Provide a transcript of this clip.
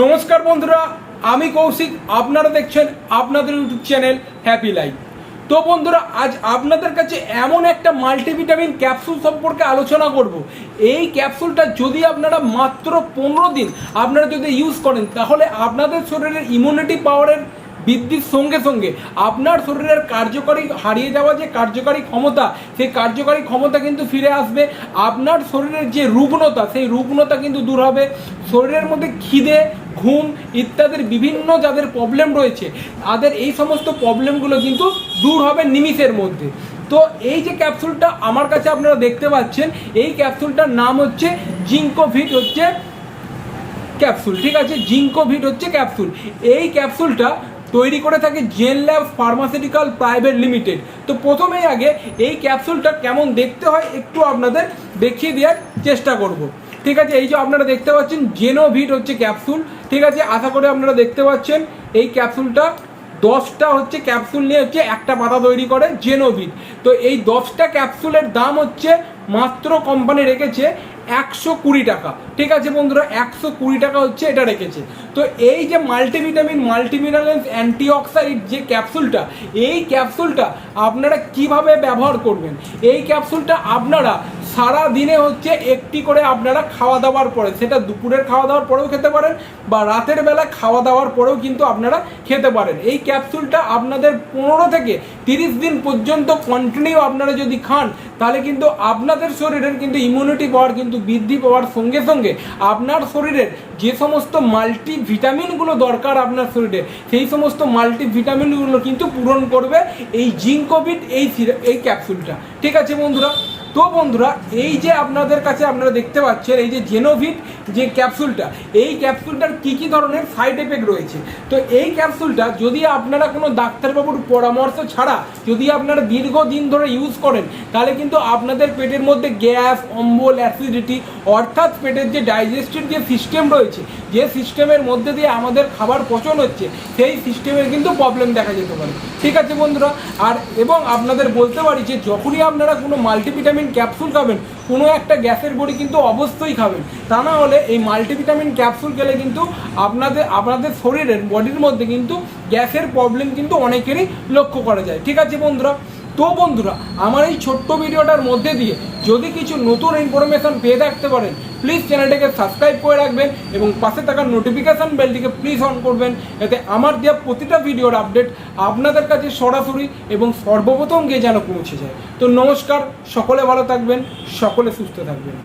নমস্কার বন্ধুরা, আমি কৌশিক, আপনারা দেখছেন আপনাদের ইউটিউব চ্যানেল হ্যাপি লাইফ। তো বন্ধুরা, আজ আপনাদের কাছে এমন একটা মাল্টিভিটামিন ক্যাপসুল সম্পর্কে আলোচনা করব। এই ক্যাপসুলটা যদি আপনারা মাত্র পনেরো দিন আপনারা যদি ইউজ করেন, তাহলে আপনাদের শরীরের ইমিউনিটি পাওয়ারের বৃদ্ধির সঙ্গে সঙ্গে আপনার শরীরের কার্যকারী হারিয়ে যাওয়া যে কার্যকারী ক্ষমতা, সেই কার্যকারী ক্ষমতা কিন্তু ফিরে আসবে। আপনার শরীরের যে রুগ্নতা সেই রুগ্নতা কিন্তু দূর হবে। শরীরের মধ্যে খিদে, ঘুম ইত্যাদির বিভিন্ন যাদের প্রবলেম রয়েছে, তাদের এই সমস্ত প্রবলেমগুলো কিন্তু দূর হবে নিমিষের মধ্যে। তো এই যে ক্যাপসুলটা আমার কাছে আপনারা দেখতে পাচ্ছেন, এই ক্যাপসুলটার নাম হচ্ছে জিঙ্কোভিট হচ্ছে ক্যাপসুল ঠিক আছে? জিঙ্কোভিট হচ্ছে ক্যাপসুল এই ক্যাপসুলটা তৈরি করে থাকে gen lab pharmaceutical private limited. তো প্রথমেই আগে এই ক্যাপসুলটা কেমন দেখতে হয় একটু আপনাদের দেখিয়ে দেওয়ার চেষ্টা করব। ঠিক আছে, এই যে আপনারা দেখতে পাচ্ছেন জেনোভিট হচ্ছে ক্যাপসুল। ঠিক আছে, আশা করে আপনারা দেখতে পাচ্ছেন এই ক্যাপসুলটা। দশটা হচ্ছে ক্যাপসুল নিয়ে হচ্ছে একটা পাতা তৈরি করে জেনোভিট। তো এই দশটা ক্যাপসুলের দাম হচ্ছে মাত্র কোম্পানি রেখেছে একশো কুড়ি টাকা। ঠিক আছে বন্ধুরা, একশো কুড়ি টাকা হচ্ছে এটা রেখেছে। তো এই যে মাল্টিভিটামিন মাল্টিমিনারেলস অ্যান্টিঅক্সাইড যে ক্যাপসুলটা এই ক্যাপসুলটা আপনারা কীভাবে ব্যবহার করবেন? এই ক্যাপসুলটা আপনারা সারা দিনে হচ্ছে একটি করে আপনারা খাওয়া দাওয়ার পরে, সেটা দুপুরের খাওয়া দাওয়ার পরেও খেতে পারেন বা রাতের বেলা খাওয়া দাওয়ার পরেও কিন্তু আপনারা খেতে পারেন। এই ক্যাপসুলটা আপনাদের পনেরো থেকে তিরিশ দিন পর্যন্ত কন্টিনিউ আপনারা যদি খান, তাহলে কিন্তু আপনাদের শরীরের কিন্তু ইমিউনিটি পাওয়ার কিন্তু বৃদ্ধি পাওয়ার সঙ্গে সঙ্গে আপনার শরীরের যে সমস্ত মাল্টি ভিটামিনগুলো দরকার আপনার শরীরে, সেই সমস্ত মাল্টি ভিটামিনগুলো কিন্তু পূরণ করবে এই জিঙ্কোভিট এই এই ক্যাপসুলটা। ঠিক আছে বন্ধুরা? তো বন্ধুরা, এই যে আপনাদের কাছে আপনারা দেখতে পাচ্ছেন, এই যে জেনোভিট যে ক্যাপসুলটা, এই ক্যাপসুলটার কী কী ধরনের সাইড এফেক্ট রয়েছে? তো এই ক্যাপসুলটা যদি আপনারা কোনো ডাক্তারবাবুর পরামর্শ ছাড়া যদি আপনারা দীর্ঘদিন ধরে ইউজ করেন, তাহলে কিন্তু আপনাদের পেটের মধ্যে গ্যাস, অম্বল অ্যাসিডিটি অর্থাৎ পেটের যে ডাইজেস্টিভ যে সিস্টেম রয়েছে, যে সিস্টেমের মধ্যে দিয়ে আমাদের খাবার পচন হচ্ছে, সেই সিস্টেমের কিন্তু প্রবলেম দেখা যেতে পারে। ঠিক আছে বন্ধুরা? আর এবং আপনাদের বলতে পারি যে যখনই আপনারা কোনো মাল্টিভিটামিন ক্যাপসুল খাবেন, কোনো একটা গ্যাসের বড়ি কিন্তু অবশ্যই খাবেন। তা না হলে এই মাল্টিভিটামিন ক্যাপসুল খেলে কিন্তু আপনাদের আপনাদের শরীরের বডির মধ্যে কিন্তু গ্যাসের প্রবলেম কিন্তু অনেকেরই লক্ষ্য করা যায়। ঠিক আছে বন্ধুরা? তো বন্ধুরা, আমার এই ছোট্ট ভিডিওটার মধ্যে দিয়ে যদি কিছু নতুন ইনফরমেশান পেয়ে থাকতে পারেন প্লিজ চ্যানেলটাকে সাবস্ক্রাইব করে রাখবেন এবং পাশে থাকা নোটিফিকেশান বেলটিকে প্লিজ অন করবেন। এতে আমার দেওয়া প্রতিটা ভিডিওর আপডেট আপনাদের কাছে সরাসরি এবং সর্বপ্রথম গিয়ে যেন পৌঁছে যায়। তো নমস্কার, সকলে ভালো থাকবেন, সকলে সুস্থ থাকবেন।